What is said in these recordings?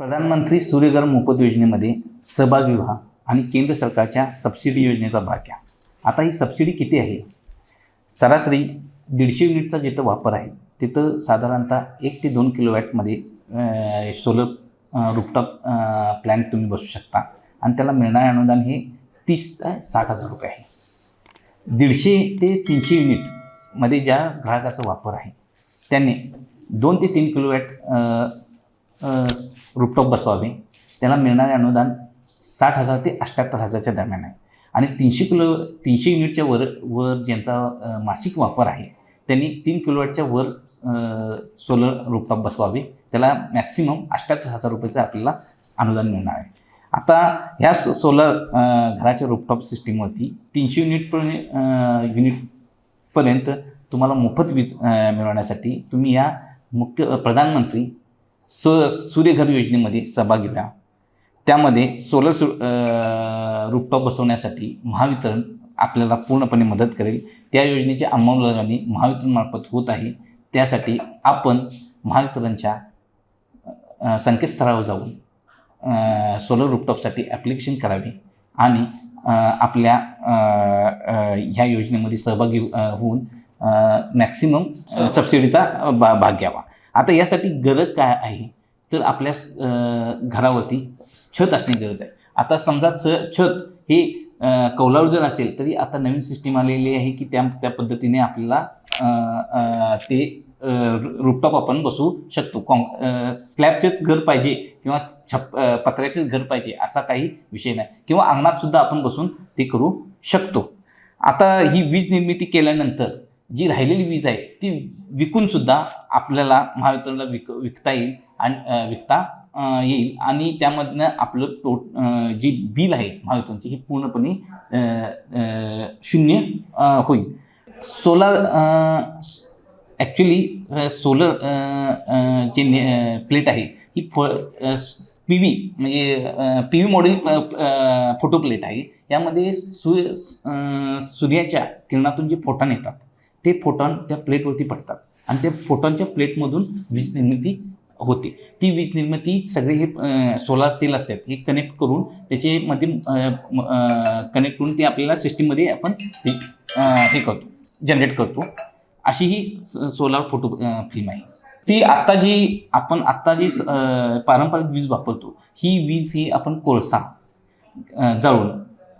प्रधानमंत्री सूर्यघर मोफत योजनेमध्ये सहभागी व्हा आणि केंद्र सरकारच्या सबसिडी योजनेचा भाग घ्या. आता ही सबसिडी किती आहे? सरासरी दीडशे युनिटचा जिथं वापर आहे तिथं साधारणतः एक ते दोन किलोवॅटमध्ये सोलर रुपटॉप प्लॅन तुम्ही बसू शकता. आणि त्याला मिळणारे अनुदान हे तीस ते साठ हजार रुपये आहे. दीडशे ते तीनशे युनिटमध्ये ज्या ग्राहकाचा वापर आहे त्यांनी दोन ते तीन किलोवॅट रुपटॉप बसवावे. त्याला मिळणारे अनुदान साठ हजार ते अठ्ठ्याहत्तर हजारच्या दरम्यान आहे. आणि तीनशे किलो तीनशे युनिटच्या वर वर ज्यांचा मासिक वापर आहे त्यांनी तीन किलोवॅटच्या वर सोलर रुपटॉप बसवावे. त्याला मॅक्सिमम अठ्ठ्याहत्तर हजार रुपयाचं आपल्याला अनुदान मिळणार आहे. आता ह्या सो सोलर घराच्या रुपटॉप सिस्टीमवरती तीनशे युनिटपर्यंत युनिटपर्यंत तुम्हाला मोफत वीज मिळवण्यासाठी तुम्ही या मुख्य प्रधानमंत्री सु सूर्यघर योजनेमध्ये सहभागी व्हा. त्यामध्ये सोलर सु रुपटॉप बसवण्यासाठी महावितरण आपल्याला पूर्णपणे मदत करेल. त्या योजनेची अंमलबजावणी महावितरणमार्फत होत आहे. त्यासाठी आपण महावितरणच्या संकेतस्थळावर जाऊन सोलर रुपटॉपसाठी ॲप्लिकेशन करावे आणि आपल्या ह्या योजनेमध्ये सहभागी होऊन मॅक्सिमम सबसिडीचा बा भाग घ्यावा. आता यासाठी गरज काय आहे? तर आपल्या घरावरती छत असणे गरज आहे. आता समजा छ छत हे कौलावर जर असेल तरी आता नवीन सिस्टीम आलेली आहे की त्या त्या पद्धतीने आपल्याला ते रुपटॉप आपण बसू शकतो. कॉन स्लॅबचेच घर पाहिजे किंवा छप पत्र्याचेच घर पाहिजे असा काही विषय नाही. किंवा अंगणात सुद्धा आपण बसून ते करू शकतो. आता ही वीज निर्मिती केल्यानंतर जी राहिलेली वीज आहे ती विकूनसुद्धा आपल्याला महावितरणला विक विकता येईल आणि विकता येईल. आणि त्यामधनं आपलं टो जी बिल आहे महावितरणची ही पूर्णपणे शून्य होईल. सोलार ॲक्च्युली सोलर जे ने प्लेट आहे ही फ पी व्ही म्हणजे P V model photo plate आहे. यामध्ये सूर्य सूर्याच्या किरणातून जे फोटॉन येतात ते फोटॉन त्या प्लेटवरती पडतात. आणि त्या फोटॉनच्या प्लेटमधून वीज निर्मिती होते. ती वीज निर्मिती सगळे हे सोलार सेल असतात. हे कनेक्ट करून त्याच्यामध्ये कनेक्ट करून ते आपल्याला सिस्टीममध्ये आपण ते हे करतो जनरेट करतो. अशी ही सोलार फोटो फिल्म आहे. ती आत्ता जी आपण आत्ता जी स- पारंपरिक वीज वापरतो ही वीज ही आपण कोळसा अ, जाळून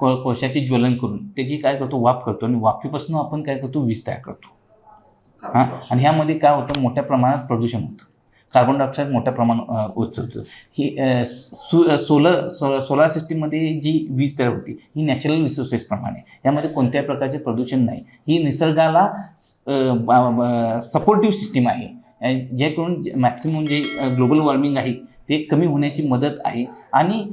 कोळशाचे ज्वलन करून त्याची काय करतो वाफ करतो आणि वाफेपासून आपण काय करतो वीज तयार करतो. हां? आणि ह्यामध्ये काय होतं मोठ्या प्रमाणात प्रदूषण होतं. कार्बन डायऑक्साईड मोठ्या प्रमाणात उचलतं ही सु सोलर सो सोलार सिस्टीममध्ये जी वीज तयार होती ही नॅचरल रिसोर्सेसप्रमाणे यामध्ये कोणत्याही प्रकारचे प्रदूषण नाही. ही निसर्गाला सपोर्टिव्ह सिस्टीम आहे. अ, जे करून मॅक्सिमम जे ग्लोबल वॉर्मिंग आहे ते कमी होण्याची मदत आहे. आणि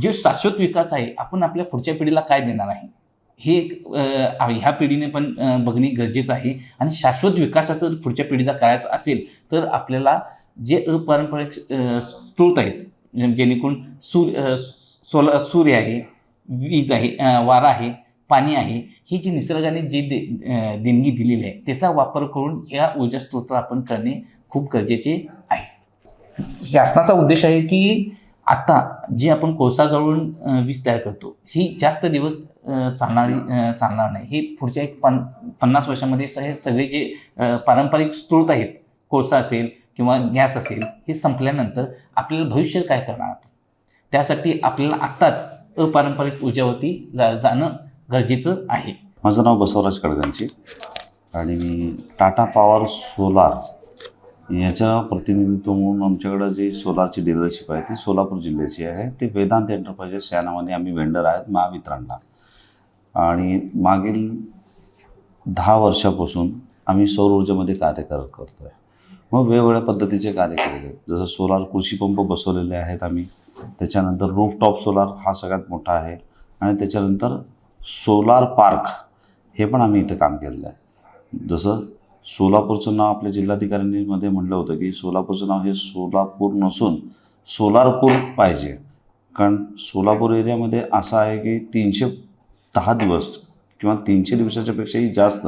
जे शाश्वत विकास आहे आपण आपल्या पुढच्या पिढीला काय देणार आहे? हे एक ह्या पिढीने पण बघणे गरजेचं आहे. आणि शाश्वत विकासाचा जर पुढच्या पिढीचा करायचा असेल तर आपल्याला जे अपारंपरिक स्रोत आहेत जेणेकरून सूर्य सोला सूर्य आहे वीज आहे वारा आहे पाणी आहे ही जी निसर्गाने जी दे देणगी दिलेली आहे त्याचा वापर करून ह्या ऊर्जा स्रोत आपण करणे खूप गरजेचे शासनाचा उद्देश आहे की आता जे आपण कोळसा जळून वीज तयार करतो ही जास्त दिवस चालणारी चालणार नाही. हे पुढच्या एक पन पन्नास वर्षामध्ये स- हे सगळे जे पारंपरिक स्रोत आहेत कोळसा असेल किंवा गॅस असेल हे संपल्यानंतर आपल्याला भविष्यात काय करणार आपण? त्यासाठी आपल्याला आत्ताच अपारंपरिक ऊर्जावरती जा जाणं गरजेचं आहे. माझं नाव बसवराज कडगांची आणि मी टाटा पॉवर सोलार याच्या प्रतिनिधित्व म्हणून आमच्याकडं जी सोलारची डीलरशिप आहे ती सोलापूर जिल्ह्याची आहे. ते वेदांत एंटरप्राइजेस या नावाने आम्ही वेंडर आहेत महावितरणला. आणि मागील दहा वर्षापासून आम्ही सौर ऊर्जेमध्ये कार्य करत करतो आहे मग वेगवेगळ्या पद्धतीचे कार्य केलेले आहेत. जसं सोलार कृषीपंप बसवलेले आहेत आम्ही. त्याच्यानंतर रूफटॉप सोलार हा सगळ्यात मोठा आहे. आणि त्याच्यानंतर सोलार पार्क हे पण आम्ही इथं काम केलेलं आहे. जसं सोलापूरचं नाव आपल्या जिल्हाधिकाऱ्यांनी मध्ये म्हटलं होतं की सोलापूरचं नाव हे सोलापूर नसून सोलारपूर पाहिजे. कारण सोलापूर एरियामध्ये असं आहे की तीनशे दहा दिवस किंवा तीनशे दिवसाच्यापेक्षाही जास्त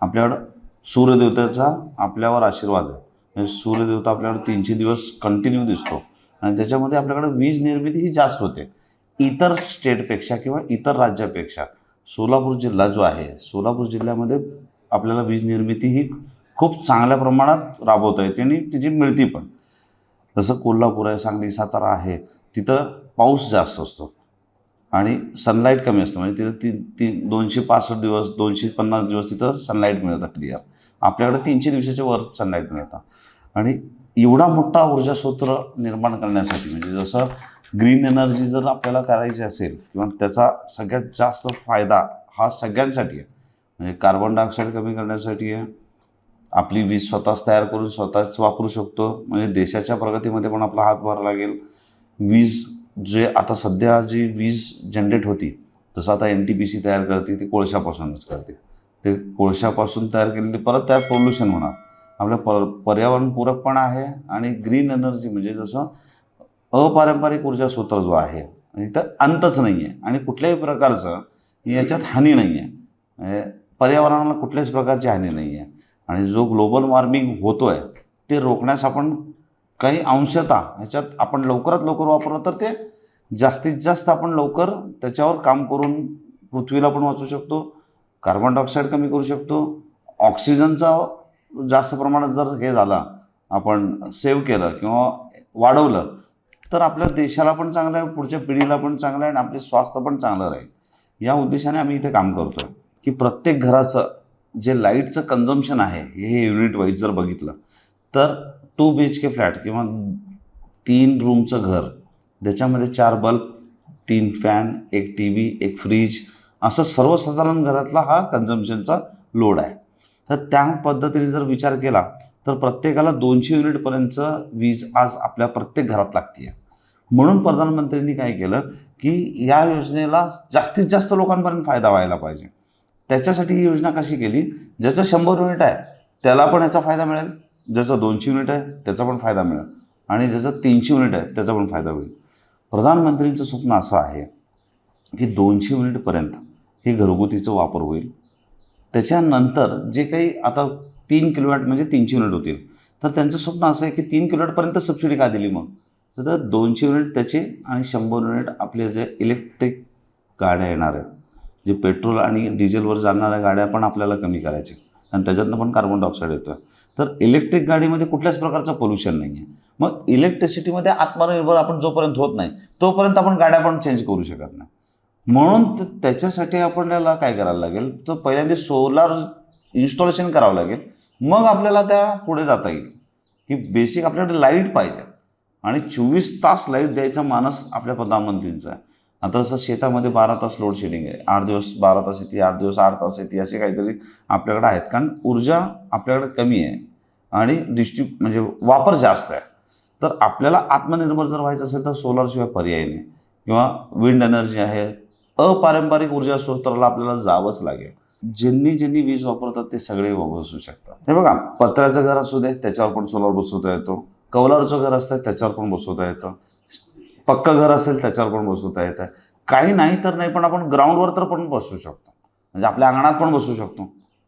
आपल्याकडं सूर्यदेवतेचा आपल्यावर आशीर्वाद आहे. म्हणजे सूर्यदेवता आपल्याकडे तीनशे दिवस कंटिन्यू दिसतो. आणि त्याच्यामध्ये आपल्याकडे वीज निर्मिती ही जास्त होते. इतर स्टेटपेक्षा किंवा इतर राज्यापेक्षा सोलापूर जिल्हा जो आहे सोलापूर जिल्ह्यामध्ये आपल्याला वीज निर्मिती ही खूप चांगल्या प्रमाणात राबवता येते आणि तिची मिळती पण. जसं कोल्हापूर आहे सांगली सातारा आहे तिथं पाऊस जास्त असतो. आणि सनलाईट कमी असतं. म्हणजे तिथं ती तीन दोनशे पासष्ट दिवस दोनशे पन्नास दिवस तिथं सनलाईट मिळतं क्लिअर आपल्याकडे तीनशे दिवसाच्या वर सनलाईट मिळतं. आणि एवढा मोठा ऊर्जा स्रोत निर्माण करण्यासाठी म्हणजे जसं ग्रीन एनर्जी जर आपल्याला करायची असेल किंवा त्याचा सगळ्यात जास्त फायदा हा सगळ्यांसाठी आहे. म्हणजे कार्बन डायऑक्साईड कमी करण्यासाठी आहे. आपली वीज स्वतःच तयार करून स्वतःच वापरू शकतो. म्हणजे देशाच्या प्रगतीमध्ये पण आपला हातभार लागेल. वीज जे आता सध्या जी वीज जनरेट होती जसं आता एन टी पी सी तयार करते ती कोळशापासूनच करते. ते कोळशापासून तयार केलेली परत त्यात पोल्युशन होणार. आपल्या पर पर्यावरणपूरक पण आहे आणि ग्रीन एनर्जी म्हणजे जसं अपारंपरिक ऊर्जा स्रोत जो आहे इथं अंतच नाही आहे आणि कुठल्याही प्रकारचं याच्यात हानी नाही आहे म्हणजे पर्यावरणाला कुठल्याच प्रकारची हानी नाही आहे. आणि जो ग्लोबल वॉर्मिंग होतो आहे ते रोखण्यास आपण काही अंशता ह्याच्यात आपण लवकरात लवकर वापरलं तर ते जास्तीत जास्त आपण लवकर त्याच्यावर काम करून पृथ्वीला पण वाचू शकतो कार्बन डायऑक्साईड कमी करू शकतो ऑक्सिजनचा जास्त प्रमाणात जर हे झाला आपण सेव्ह केलं किंवा वाढवलं तर आपल्या देशाला पण चांगलं आहे पुढच्या पिढीला पण चांगलं आहे आणि आपले स्वास्थ्य पण चांगलं राहील. या उद्देशाने आम्ही इथे काम करतो आहे की प्रत्येक घराचं जे लाईटचं कन्झम्शन आहे हे युनिट वाईज जर बघितलं तर two B H K flat किंवा तीन रूमचं घर ज्याच्यामध्ये चार बल्ब तीन फॅन एक टी व्ही एक फ्रीज असं सर्वसाधारण घरातला हा कन्झम्शनचा लोड आहे. तर त्या पद्धतीने जर विचार केला तर प्रत्येकाला दोनशे युनिटपर्यंत वीज आज आपल्या प्रत्येक घरात लागते म्हणून प्रधानमंत्र्यांनी काय केलं की या योजनेला जास्तीत जास्त लोकांपर्यंत फायदा व्हायला पाहिजे. त्याच्यासाठी ही योजना कशी केली? ज्याचं शंभर युनिट आहे त्याला पण याचा फायदा मिळेल. ज्याचं दोनशे युनिट आहे त्याचा पण फायदा मिळेल. आणि ज्याचं तीनशे युनिट आहे त्याचा पण फायदा होईल. प्रधानमंत्रींचं स्वप्न असं आहे की दोनशे युनिटपर्यंत हे घरगुतीचं वापर होईल. त्याच्यानंतर जे काही आता तीन किलोवॅट म्हणजे तीनशे युनिट होतील. तर त्यांचं स्वप्न असं आहे की तीन किलोवॅटपर्यंत सबसिडी का दिली मग? तर दोनशे युनिट त्याचे आणि शंभर युनिट आपले जे इलेक्ट्रिक गाड्या येणार आहेत जे पेट्रोल आणि डिझेलवर जाणाऱ्या गाड्या पण आपल्याला कमी करायच्या आणि त्याच्यातनं पण कार्बन डायऑक्साईड येतं. तर इलेक्ट्रिक गाडीमध्ये कुठल्याच प्रकारचं पोल्युशन नाही आहे मग इलेक्ट्रिसिटीमध्ये आत्मनिर्भर आपण जोपर्यंत होत नाही तोपर्यंत आपण गाड्या पण चेंज करू शकत नाही. म्हणून त्याच्यासाठी आपल्याला काय करायला लागेल? तर पहिल्यांदा सोलार इन्स्टॉलेशन करावं लागेल. मग आपल्याला त्या पुढे जाता येईल. की बेसिक आपल्याकडे लाइट पाहिजे. आणि चोवीस तास लाइट द्यायचा मानस आपल्या प्रधानमंत्रींचा आहे. आता जसं शेतामध्ये बारा तास लोड शेडिंग आहे. आठ दिवस बारा तास येते आठ दिवस आठ तास येते असे काहीतरी आपल्याकडे आहेत. कारण ऊर्जा आपल्याकडे कमी आहे आणि डिस्ट्री म्हणजे वापर जास्त आहे. तर आपल्याला आत्मनिर्भर जर व्हायचं असेल तर सोलारशिवाय पर्याय नाही. किंवा विंड एनर्जी आहे. अपारंपरिक ऊर्जा स्रोताला आपल्याला जावंच लागेल. ज्यांनी ज्यांनी वीज वापरतात ते सगळे बसू शकतात. हे बघा पत्र्याचं घर असू दे त्याच्यावर पण सोलार बसवता येतो. कौलारचं घर असतं त्याच्यावर पण बसवता येतं. पक्कं घर असेल त्याच्यावर पण बसवता येतं काही नाही तर नाही पण आपण ग्राउंडवर तर पण बसू शकतो. म्हणजे आपल्या अंगणात पण बसू शकतो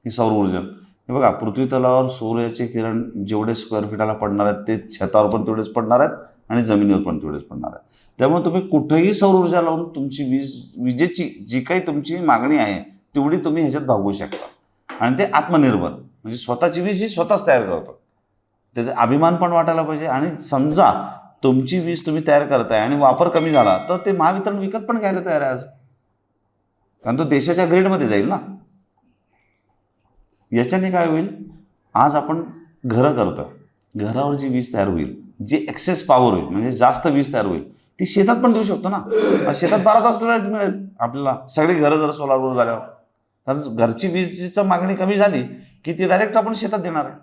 ही सौर ऊर्जा. हे बघा पृथ्वी तलावर सूर्याचे किरण जेवढे स्क्वेअर फिटाला पडणार आहेत ते छतावर पण तेवढेच पडणार आहेत आणि जमिनीवर पण तेवढेच पडणार आहेत. त्यामुळे तुम्ही कुठेही सौर ऊर्जा लावून तुमची वीज विजेची जी काही तुमची मागणी आहे तेवढी तुम्ही ह्याच्यात भागवू शकता. आणि ते आत्मनिर्भर म्हणजे स्वतःची वीज ही स्वतःच तयार करतो. त्याचा अभिमान पण वाटायला पाहिजे आणि समजा तुमची वीज तुम्ही तयार करताय आणि वापर कमी झाला तर ते महावितरण विकत पण घ्यायला तयार आहे आज. कारण तो देशाच्या ग्रीडमध्ये जाईल ना. याच्याने काय होईल? आज आपण घरं करतो घरावर जी वीज तयार होईल जी एक्सेस पॉवर होईल म्हणजे जास्त वीज तयार होईल ती शेतात पण देऊ शकतो ना. शेतात बारा तास लाइट मिळेल आपल्याला. सगळी घरं जर सोलारवर झाल्यावर. कारण घरची वीजेची मागणी कमी झाली की ती डायरेक्ट आपण शेतात देणार आहे.